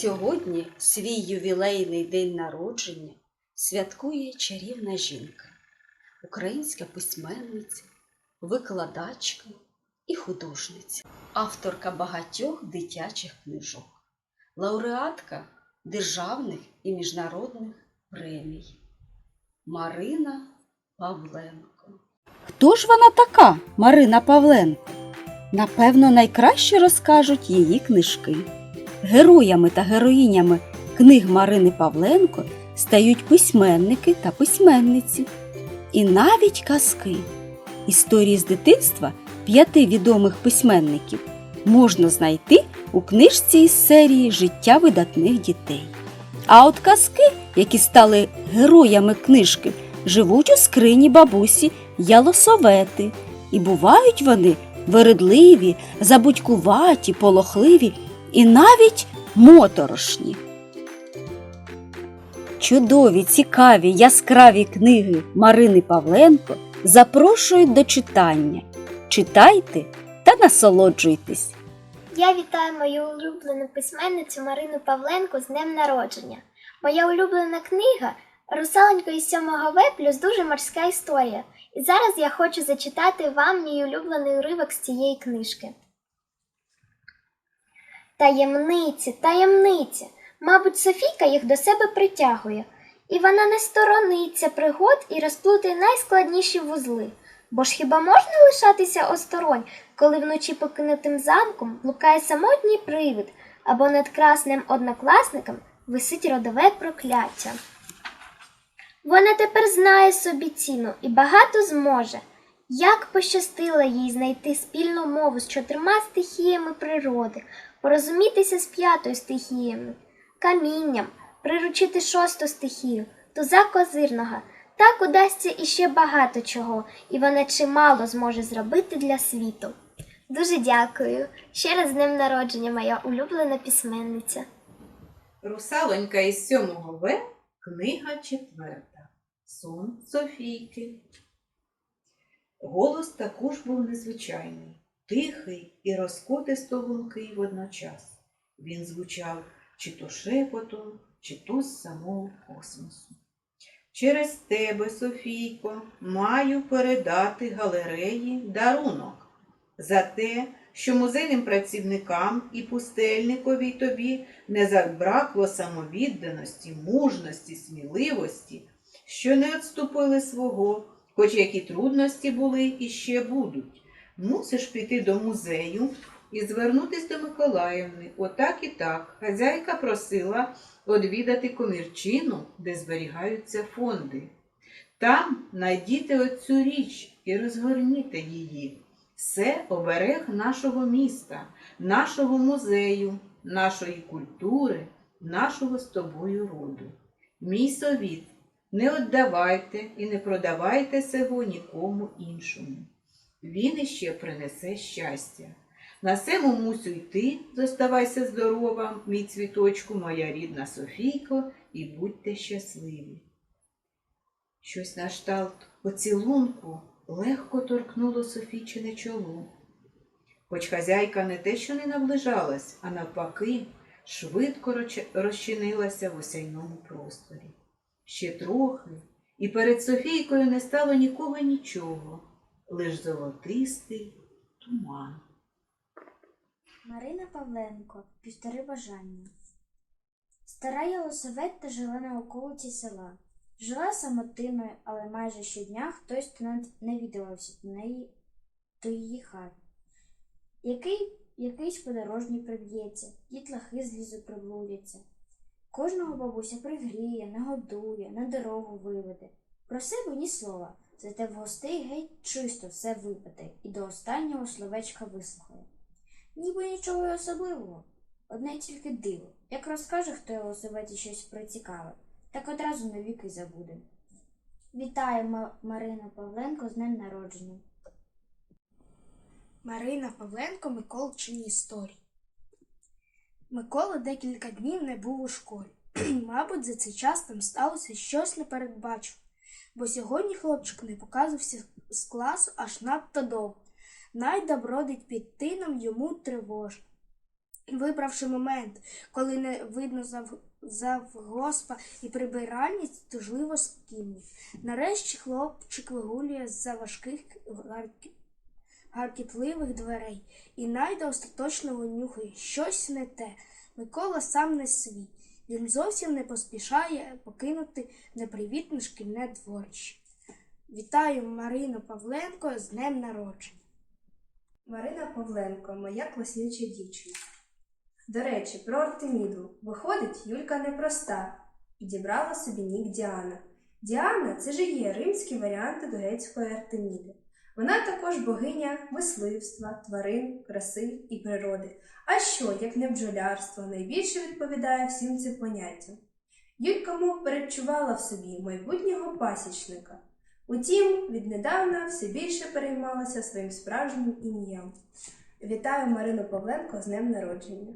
Сьогодні свій ювілейний день народження святкує чарівна жінка, українська письменниця, викладачка і художниця, авторка багатьох дитячих книжок, лауреатка державних і міжнародних премій Марина Павленко. Хто ж вона така, Марина Павленко? Напевно, найкраще розкажуть її книжки. Героями та героїнями книг Марини Павленко стають письменники та письменниці. І навіть казки. Історії з дитинства п'яти відомих письменників можна знайти у книжці із серії Життя видатних дітей. А от казки, які стали героями книжки, живуть у скрині бабусі Ялосовети, і бувають вони вередливі, забудькуваті, полохливі і навіть моторошні. Чудові, цікаві, яскраві книги Марини Павленко запрошують до читання. Читайте та насолоджуйтесь. Я вітаю мою улюблену письменницю Марину Павленко з днем народження. Моя улюблена книга Русаленько із 7 В плюс дуже морська історія. І зараз я хочу зачитати вам мій улюблений уривок з цієї книжки. Таємниці, таємниці. Мабуть, Софійка їх до себе притягує, і вона не сторониться пригод і розплутає найскладніші вузли. Бо ж хіба можна лишатися осторонь, коли вночі покинутим замком блукає самотній привид, або над красним однокласником висить родове прокляття? Вона тепер знає собі ціну і багато зможе. Як пощастило їй знайти спільну мову з чотирма стихіями природи, порозумітися з п'ятою стихіями, камінням, приручити шосту стихію, туза козирного. Так удасться іще багато чого, і вона чимало зможе зробити для світу. Дуже дякую. Ще раз з днем народження, моя улюблена письменниця. Русалонька із 7 В, книга четверта. Сон Софійки. Голос також був незвичайний, тихий і розкотисто лункий водночас. Він звучав чи то шепотом, чи то з самого космосу. Через тебе, Софійко, маю передати галереї дарунок за те, що музейним працівникам і пустельникові тобі не забракло самовідданості, мужності, сміливості, що не відступили свого, хоч які трудності були і ще будуть. Мусиш піти до музею і звернутись до Миколаївни. Отак і так. Хазяйка просила одвідати комірчину, де зберігаються фонди. Там найдіте оцю річ і розгорніте її. Це оберег нашого міста, нашого музею, нашої культури, нашого з тобою роду. Мій совіт, не віддавайте і не продавайте сего нікому іншому. Він іще принесе щастя. На сему мусю йти, зоставайся здорова, мій цвіточку, моя рідна Софійко, і будьте щасливі. Щось на шталт поцілунку легко торкнуло Софійчине чоло. Хоч хазяйка не те, що не наближалась, а навпаки, швидко розчинилася в осяйному просторі. Ще трохи, і перед Софійкою не стало нікого нічого, лиш золотистий туман. Марина Павленко, півтори бажання. Стара Єлисаветта жила на околиці села. Жила самотиною, але майже щодня хтось то нав- навідувався до неї до її хати. Який, якийсь подорожній приб'ється, дітлахи з лісу приблудяться. Кожного бабуся пригріє, нагодує, на дорогу виведе. Про себе ні слова, зате в гостей геть чисто все випаде і до останнього словечка вислухає. Ніби нічого особливого. Одне тільки диво. Як розкаже хто його Єлисаветі щось прицікаве, так одразу навіки забуде. Вітаю Ма- Марину Павленко з днем народження. Марина Павленко Миколчині історії. Микола декілька днів не був у школі. Мабуть, за цей час там сталося щось непередбачуване, бо сьогодні хлопчик не показувався з класу аж надто довго. Найда бродить під тином йому тривожно. Вибравши момент, коли не видно зав... завгоспа і прибиральниць, тужливо скимнув. Нарешті хлопчик вигулює з-за важких гарк- гаркітливих дверей, і найда остаточно винюхає щось не те. Микола сам не свій. Він зовсім не поспішає покинути непривітне шкільне дворище. Вітаю Марину Павленко з днем народження. Марина Павленко, моя класнюча дівчина. До речі, про Артеміду. Виходить, Юлька непроста. Підібрала собі нік Діана. Діана це ж є римські варіанти грецької Артеміди. Вона також богиня мисливства, тварин, краси і природи. А що, як не бджолярство, найбільше відповідає всім цим поняттям. Юлька мов передчувала в собі майбутнього пасічника. Утім, віднедавна все більше переймалася своїм справжнім ім'ям. Вітаю Марину Павленко з днем народження.